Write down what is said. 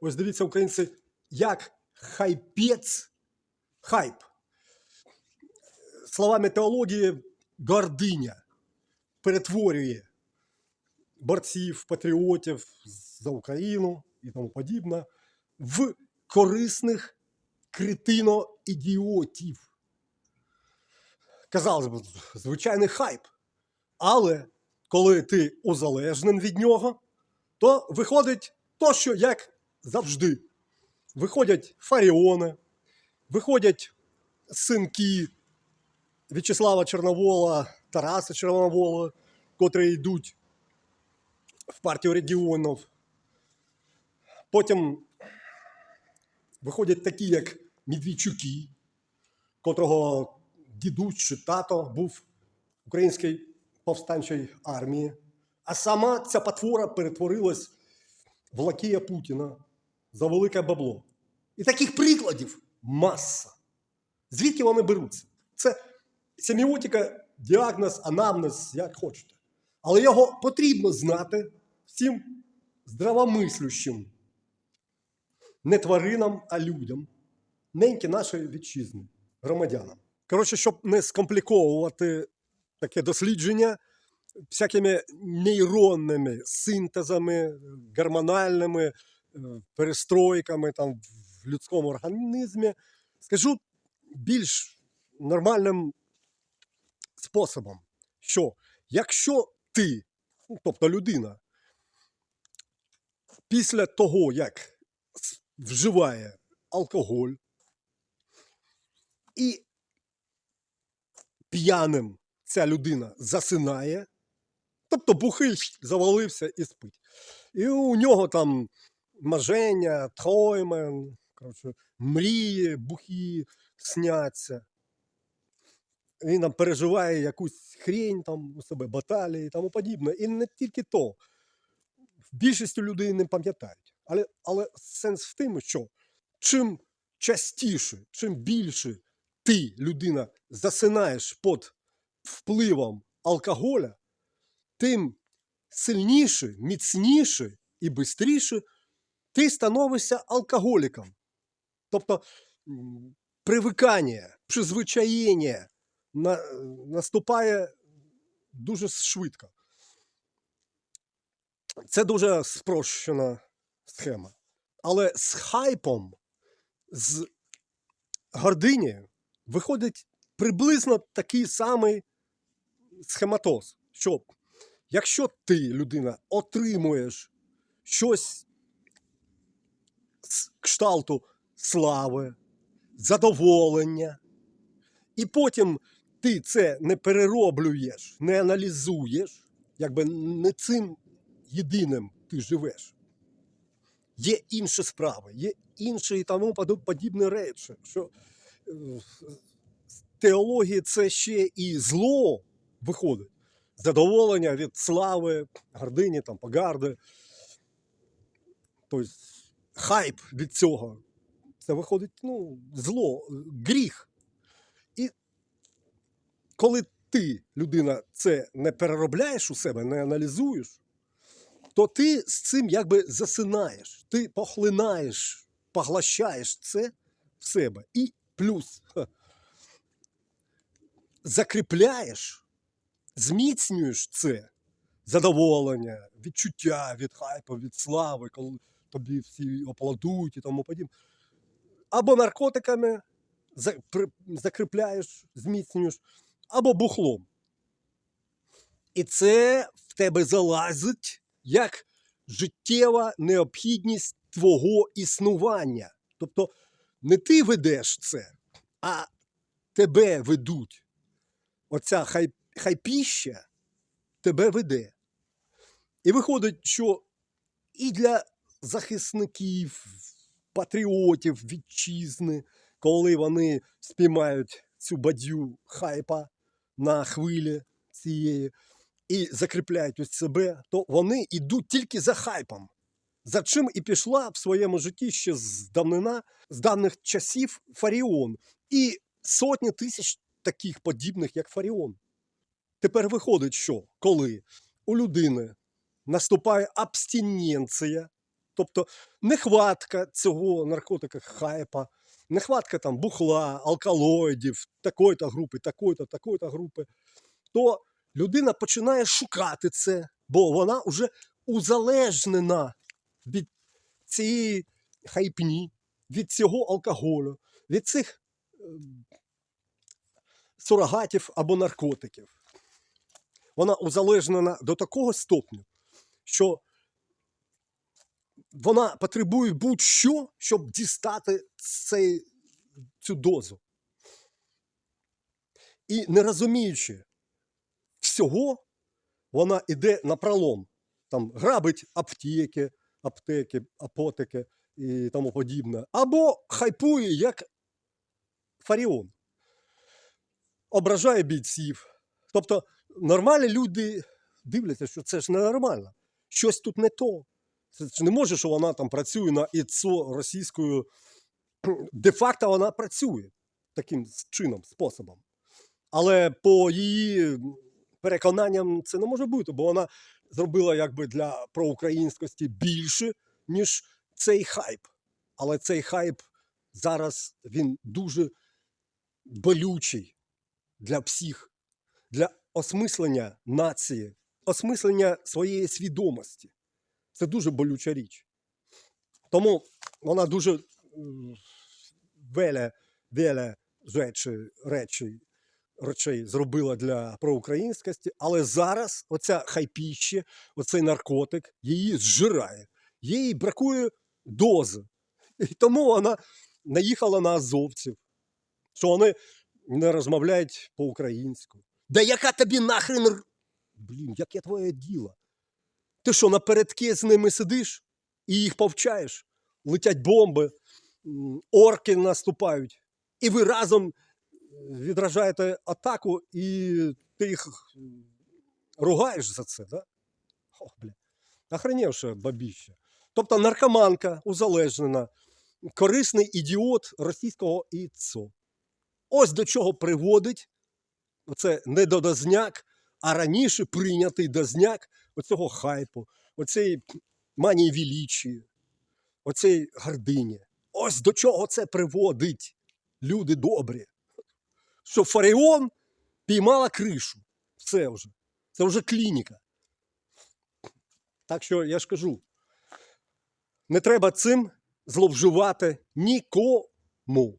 Ось дивіться, українці, як хайпець, хайп. Словами теології, гординя перетворює борців, патріотів за Україну і тому подібне в корисних кретино-ідіотів. Казалось би, звичайний хайп. Але коли ти узалежнен від нього, то виходить то, що як завжди. Виходять фаріони, виходять синки В'ячеслава Чорновола, Тараса Чорновола, котрі йдуть в партію регіонів. Потім виходять такі, як Медведчуки, котрого дідусь чи тато був українській повстанчій армії. А сама ця потвора перетворилась в лакея Путіна за велике бабло. І таких прикладів маса. Звідки вони беруться? Це семіотика, діагноз, анамнез, як хочете. Але його потрібно знати всім здравомислющим. Не тваринам, а людям, неньки нашої вітчизни, громадянам. Коротше, щоб не скомпліковувати таке дослідження всякими нейронними синтезами, гормональними перестройками там, в людському організмі, скажу більш нормальним способом, що якщо ти, ну, тобто людина, після того, як вживає алкоголь і п'яним ця людина засинає, тобто бухий завалився і спить. І у нього там маження, троймен, коротше, мрії, бухі сняться. Він там переживає якусь хрень там у себе, баталії і тому подібне. І не тільки то. Більшістю людей не пам'ятають. Але, але сенс в тому, що чим частіше, чим більше ти, людина, засинаєш під впливом алкоголя, тим сильніше, міцніше і швидше ти становишся алкоголіком. Тобто привикання, призвичаєння на, наступає дуже швидко. Це дуже спрощена схема. Але з хайпом, з гординею виходить приблизно такий самий схематоз. Що якщо ти, людина, отримуєш щось кшталту слави, задоволення, і потім ти це не перероблюєш, не аналізуєш, якби не цим єдиним ти живеш. Є інші справи, є інші і тому подібні речі. Що е, з теології це ще і зло виходить. Задоволення від слави, гордині, там, погарди. Тобто хайп від цього. Це виходить ну, зло, гріх. І коли ти, людина, це не переробляєш у себе, не аналізуєш, то ти з цим якби засинаєш, ти похлинаєш, поглощаєш це в себе. І плюс закріпляєш, зміцнюєш це задоволення, відчуття від хайпу, від слави, коли тобі всі аплодують і тому подібне. Або наркотиками закріпляєш, зміцнюєш, або бухлом. І це в тебе залазить як життєва необхідність твого існування. Тобто не ти ведеш це, а тебе ведуть. Оця хай, хайпіща тебе веде. І виходить, що і для захисників, патріотів вітчизни, коли вони спіймають цю бадю хайпа на хвилі цієї і закріпляють ось себе, то вони йдуть тільки за хайпом. За чим і пішла в своєму житті ще з давнина, з давніх часів Фаріон. І сотні тисяч таких подібних, як Фаріон. Тепер виходить, що коли у людини наступає абстиненція Тобто нехватка цього наркотика хайпа, нехватка там бухла, алкалоїдів, такої-то групи, такої-то, такої-то групи, то людина починає шукати це, бо вона вже узалежнена від цієї хайпні, від цього алкоголю, від цих ем, сурогатів або наркотиків. Вона узалежнена до такого стопню, що вона потребує будь-що, щоб дістати цей, цю дозу. І не розуміючи всього, вона йде на пролом. Там грабить аптеки, аптеки, апотеки і тому подібне. Або хайпує як фаріон. Ображає бійців. Тобто нормальні люди дивляться, що це ж ненормально. Щось тут не то. Це не може, що вона там працює на ІЦО російською. Де-факто вона працює таким чином, способом. Але по її переконанням це не може бути, бо вона зробила якби для проукраїнськості більше, ніж цей хайп. Але цей хайп зараз він дуже болючий для всіх, для осмислення нації, осмислення своєї свідомості. Це дуже болюча річ. Тому вона дуже веле, веле речі, речі, речей зробила для проукраїнськості, але зараз оця хайпіще, оцей наркотик її зжирає. Їй бракує дози. І тому вона наїхала на азовців, що вони не розмовляють по-українську. Да яка тобі нахрен. Блін, яке твоє діло? Ти що, напередки з ними сидиш і їх повчаєш? Летять бомби, орки наступають, і ви разом відражаєте атаку, і ти їх ругаєш за це, да? Ох, бля. Охренівше бабіще. Тобто наркоманка узалежнена, корисний ідіот російського ІЦО. Ось до чого приводить оце не додозняк, а раніше прийнятий дозняк оцього хайпу, оцей манії величії, оцей гордині. Ось до чого це приводить, люди добрі. Що Фаріон піймала кришу. Все вже. Це вже клініка. Так що я ж кажу, не треба цим зловживати нікому.